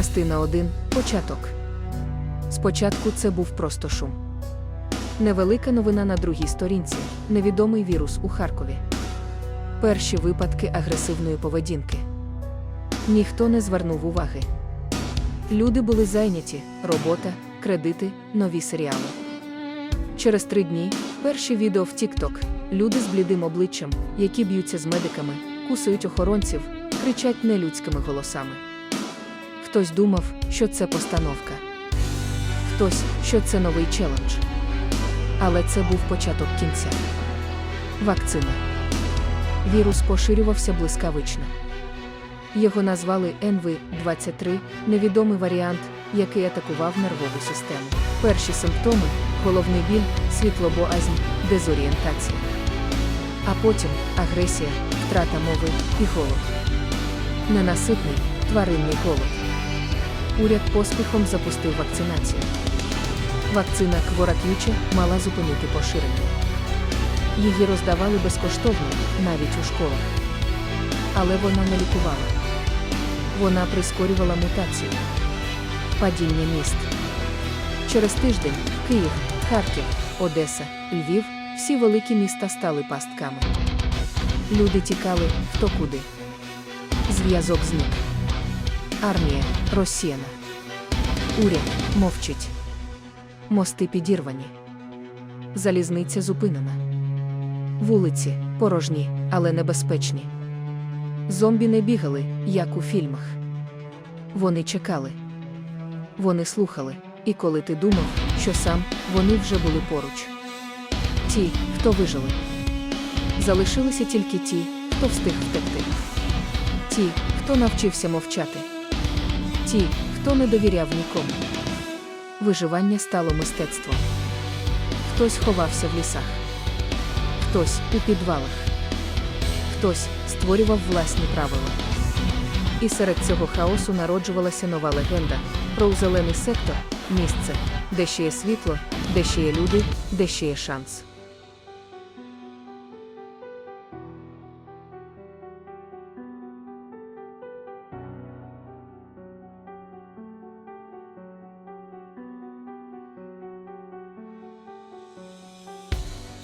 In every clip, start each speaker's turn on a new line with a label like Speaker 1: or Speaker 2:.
Speaker 1: Частина 1. Початок. Спочатку це був просто шум. Невелика новина на другій сторінці. Невідомий вірус у Харкові. Перші випадки агресивної поведінки. Ніхто не звернув уваги. Люди були зайняті, робота, кредити, нові серіали. Через три дні перші відео в TikTok. Люди з блідим обличчям, які б'ються з медиками, кусають охоронців, кричать нелюдськими голосами. Хтось думав, що це постановка. Хтось, що це новий челендж. Але це був початок кінця. Вакцина. Вірус поширювався блискавично. Його назвали НВ-23, невідомий варіант, який атакував нервову систему. Перші симптоми головний біль, світлобоазнь, дезорієнтація. А потім агресія, втрата мови і голод. Ненаситний тваринний голод. Уряд поспіхом запустив вакцинацію. Вакцина Кворак'юче мала зупинити поширення. Її роздавали безкоштовно, навіть у школах. Але вона не лікувала. Вона прискорювала мутацію. Падіння міст. Через тиждень Київ, Харків, Одеса, Львів всі великі міста стали пастками. Люди тікали хто куди. Зв'язок зник. Армія розсіяна. Уряд мовчить. Мости підірвані. Залізниця зупинена. Вулиці порожні, але небезпечні. Зомбі не бігали, як у фільмах. Вони чекали. Вони слухали, і коли ти думав, що сам, вони вже були поруч. Ті, хто вижили. Залишилися тільки ті, хто встиг втекти. Ті, хто навчився мовчати. Ті, хто не довіряв нікому. Виживання стало мистецтвом. Хтось ховався в лісах, хтось у підвалах, хтось створював власні правила. І серед цього хаосу народжувалася нова легенда про зелений сектор, місце, де ще є світло, де ще є люди, де ще є шанс.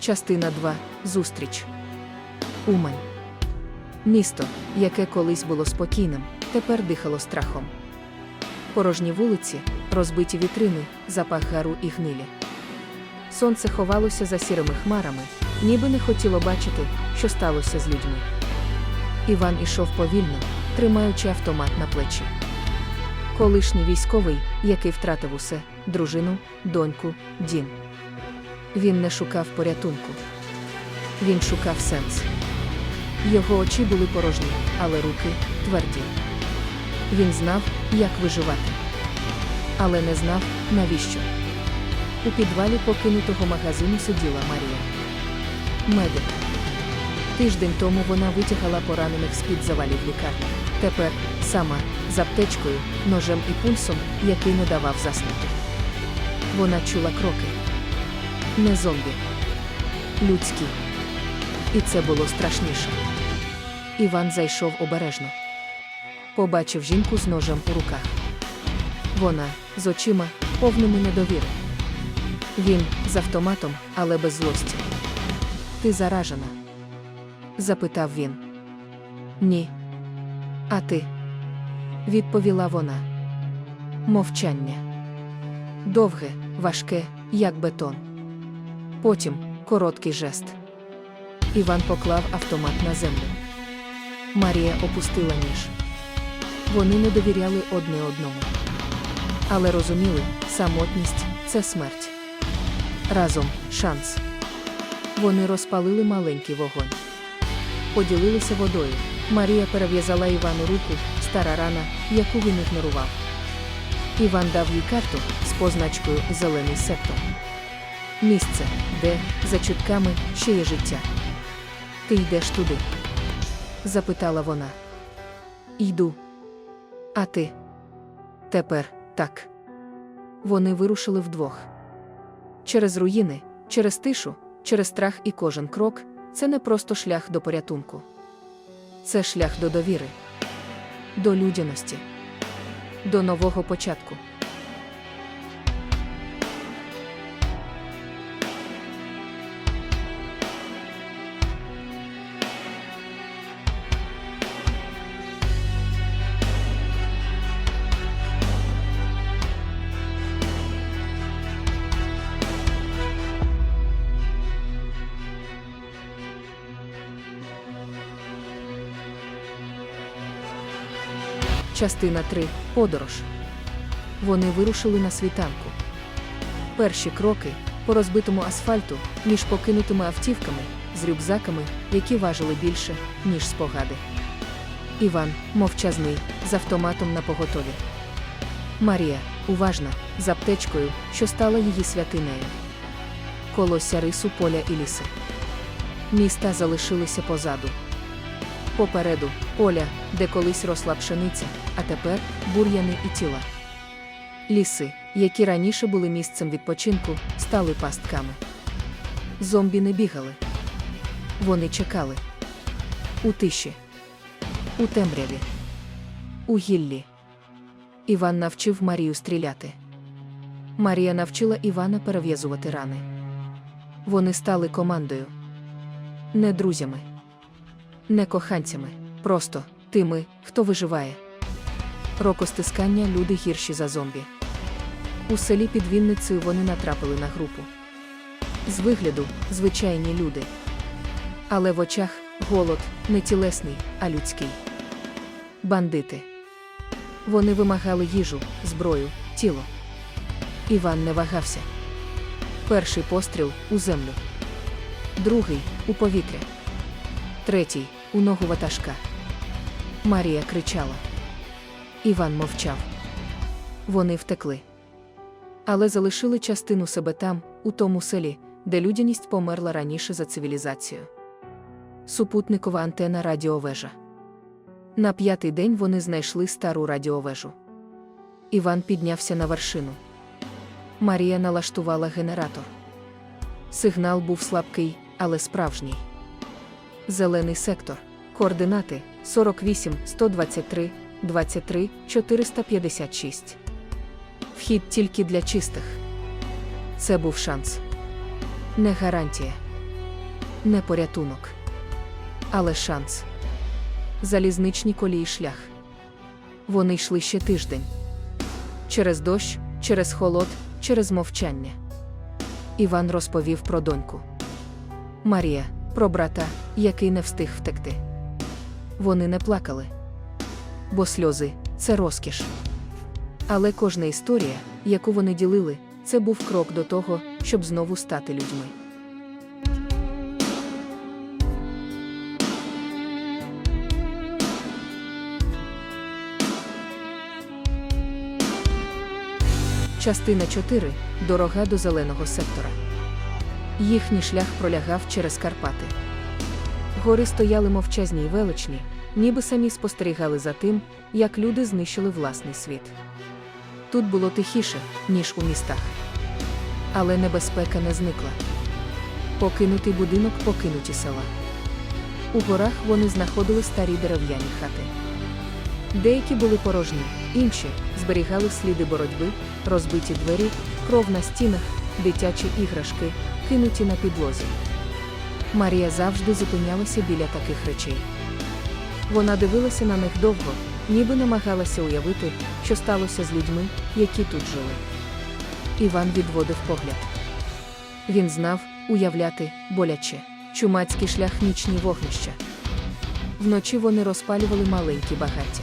Speaker 1: Частина 2. Зустріч. Умань. Місто, яке колись було спокійним, тепер дихало страхом. Порожні вулиці, розбиті вітрини, запах гару і гнилі. Сонце ховалося за сірими хмарами, ніби не хотіло бачити, що сталося з людьми. Іван ішов повільно, тримаючи автомат на плечі. Колишній військовий, який втратив усе дружину, доньку, дім. Він не шукав порятунку. Він шукав сенс. Його очі були порожні, але руки тверді. Він знав, як виживати. Але не знав, навіщо. У підвалі покинутого магазину сиділа Марія. Медик. Тиждень тому вона витягала поранених з-під завалів лікарні. Тепер сама з аптечкою, ножем і пульсом, який не давав заснути. Вона чула кроки. Не зомбі. Людські. І це було страшніше. Іван зайшов обережно. Побачив жінку з ножем у руках. Вона з очима, повними недовіри. Він з автоматом, але без злості. Ти заражена? запитав він. Ні. А ти? відповіла вона. Мовчання. Довге, важке, як бетон. Потім короткий жест. Іван поклав автомат на землю. Марія опустила ніж. Вони не довіряли одне одному. Але розуміли, самотність це смерть. Разом шанс. Вони розпалили маленький вогонь. Поділилися водою. Марія перев'язала Івану руку, стара рана, яку він ігнорував. Іван дав їй карту з позначкою Зелений сектор. Місце, де, за чутками, ще є життя. Ти йдеш туди? запитала вона. Йду. А ти? Тепер так. Вони вирушили вдвох. Через руїни, через тишу, через страх і кожен крок це не просто шлях до порятунку. Це шлях до довіри, до людяності. до нового початку. Частина 3. Подорож. Вони вирушили на світанку. Перші кроки по розбитому асфальту між покинутими автівками з рюкзаками, які важили більше, ніж спогади. Іван, мовчазний, з автоматом на поготові. Марія, уважна, з аптечкою, що стала її святинею. Колося рису поля і ліси. Міста залишилися позаду. Попереду поля, де колись росла пшениця, а тепер бур'яни і тіла. Ліси, які раніше були місцем відпочинку, стали пастками. Зомбі не бігали. Вони чекали. У тиші, у темряві, у гіллі. Іван навчив Марію стріляти. Марія навчила Івана перев'язувати рани. Вони стали командою, не друзями не коханцями, просто тими, хто виживає. Рокостискання люди гірші за зомбі. У селі під Вінницею вони натрапили на групу. З вигляду звичайні люди. Але в очах голод не тілесний, а людський. Бандити. Вони вимагали їжу, зброю, тіло. Іван не вагався. Перший постріл у землю, другий у повітря, третій у ногу ватажка. Марія кричала. Іван мовчав. Вони втекли. Але залишили частину себе там, у тому селі, де людяність померла раніше за цивілізацію. Супутникова антена радіовежа. На п'ятий день вони знайшли стару радіовежу. Іван піднявся на вершину. Марія налаштувала генератор. Сигнал був слабкий, але справжній. Зелений сектор. Координати 48 123 23 456. Вхід тільки для чистих. Це був шанс. Не гарантія. Не порятунок. Але шанс. Залізничні колії шлях. Вони йшли ще тиждень. Через дощ, через холод, через мовчання. Іван розповів про доньку. Марія про брата, який не встиг втекти. Вони не плакали, бо сльози це розкіш. Але кожна історія, яку вони ділили, це був крок до того, щоб знову стати людьми. Частина 4. Дорога до зеленого сектора. Їхній шлях пролягав через Карпати. Гори стояли мовчазні й величні, ніби самі спостерігали за тим, як люди знищили власний світ. Тут було тихіше, ніж у містах. Але небезпека не зникла. Покинутий будинок, покинуті села. У горах вони знаходили старі дерев'яні хати. Деякі були порожні, інші зберігали сліди боротьби, розбиті двері, кров на стінах, дитячі іграшки, кинуті на підлозі. Марія завжди зупинялася біля таких речей. Вона дивилася на них довго, ніби намагалася уявити, що сталося з людьми, які тут жили. Іван відводив погляд. Він знав уявляти боляче, чумацький шлях нічні вогнища. Вночі вони розпалювали маленькі багаття.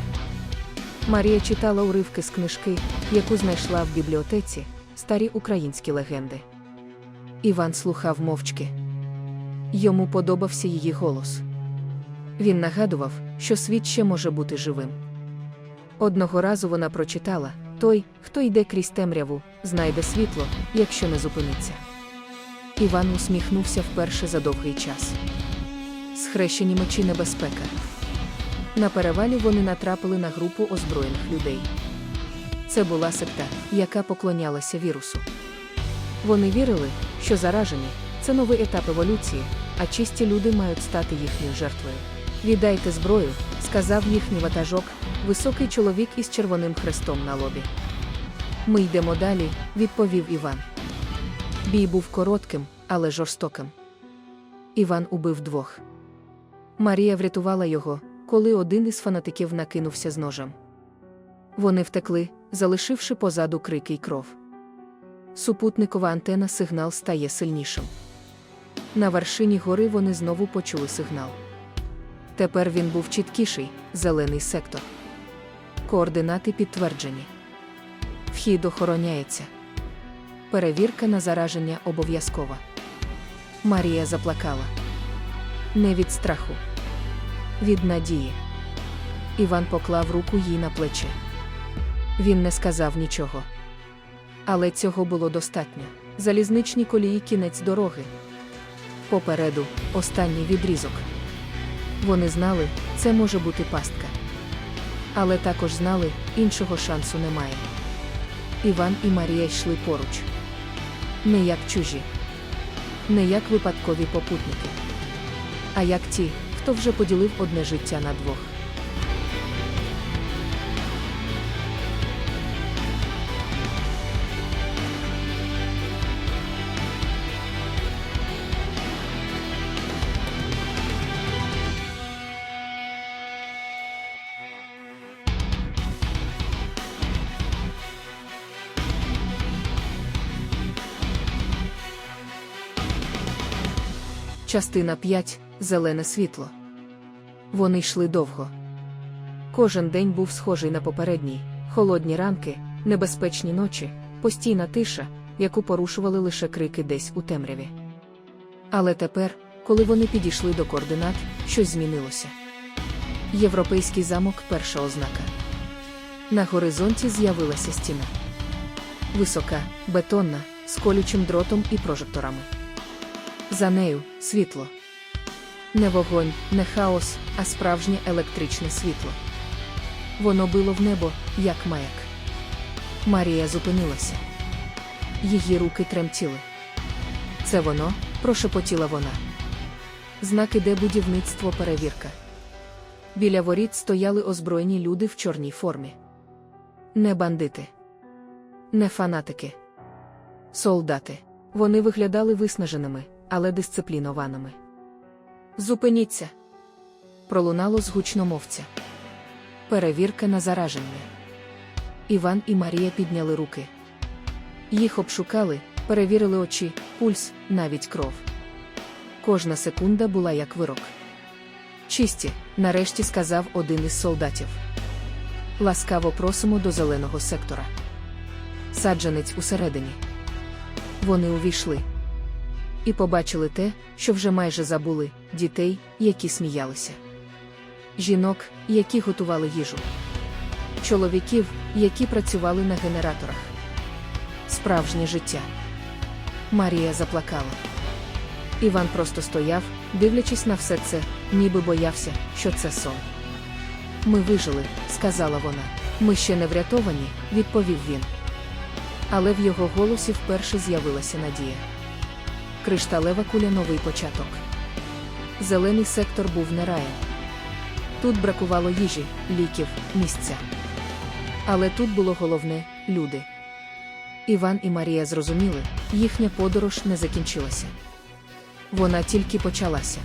Speaker 1: Марія читала уривки з книжки, яку знайшла в бібліотеці, старі українські легенди. Іван слухав мовчки. Йому подобався її голос. Він нагадував, що світ ще може бути живим. Одного разу вона прочитала той, хто йде крізь темряву, знайде світло, якщо не зупиниться. Іван усміхнувся вперше за довгий час. Схрещені мечі небезпека. На перевалі вони натрапили на групу озброєних людей. Це була секта, яка поклонялася вірусу. Вони вірили, що заражені це новий етап еволюції, а чисті люди мають стати їхньою жертвою. Віддайте зброю, сказав їхній ватажок, високий чоловік із червоним хрестом на лобі. Ми йдемо далі, відповів Іван. Бій був коротким, але жорстоким. Іван убив двох. Марія врятувала його, коли один із фанатиків накинувся з ножем. Вони втекли, залишивши позаду крики й кров. Супутникова антена сигнал стає сильнішим. На вершині гори вони знову почули сигнал. Тепер він був чіткіший зелений сектор. Координати підтверджені. Вхід охороняється. Перевірка на зараження обов'язкова. Марія заплакала. Не від страху, від надії. Іван поклав руку їй на плече. Він не сказав нічого. Але цього було достатньо. Залізничні колії кінець дороги. Попереду останній відрізок. Вони знали, це може бути пастка. Але також знали, іншого шансу немає. Іван і Марія йшли поруч. Не як чужі, не як випадкові попутники, а як ті, хто вже поділив одне життя на двох. Частина 5. Зелене світло. Вони йшли довго. Кожен день був схожий на попередній, холодні ранки, небезпечні ночі, постійна тиша, яку порушували лише крики десь у темряві. Але тепер, коли вони підійшли до координат, щось змінилося. Європейський замок перша ознака. На горизонті з'явилася стіна. Висока, бетонна, з колючим дротом і прожекторами. За нею світло. Не вогонь, не хаос, а справжнє електричне світло. Воно било в небо, як маяк. Марія зупинилася. Її руки тремтіли. Це воно, прошепотіла вона. Знак іде будівництво перевірка. Біля воріт стояли озброєні люди в чорній формі. Не бандити, не фанатики, солдати. Вони виглядали виснаженими, але дисциплінованими. Зупиніться. Пролунало з гучномовця. Перевірка на зараження. Іван і Марія підняли руки. Їх обшукали, перевірили очі, пульс, навіть кров. Кожна секунда була як вирок. Чисті, нарешті сказав один із солдатів. Ласкаво просимо до зеленого сектора. Саджанець усередині. Вони увійшли і побачили те, що вже майже забули дітей, які сміялися, жінок, які готували їжу, чоловіків, які працювали на генераторах. Справжнє життя. Марія заплакала. Іван просто стояв, дивлячись на все це, ніби боявся, що це сон. Ми вижили, сказала вона. Ми ще не врятовані, відповів він. Але в його голосі вперше з'явилася надія. Кришталева куля новий початок. Зелений сектор був не раєм. Тут бракувало їжі, ліків, місця. Але тут було головне люди. Іван і Марія зрозуміли, їхня подорож не закінчилася. Вона тільки почалася.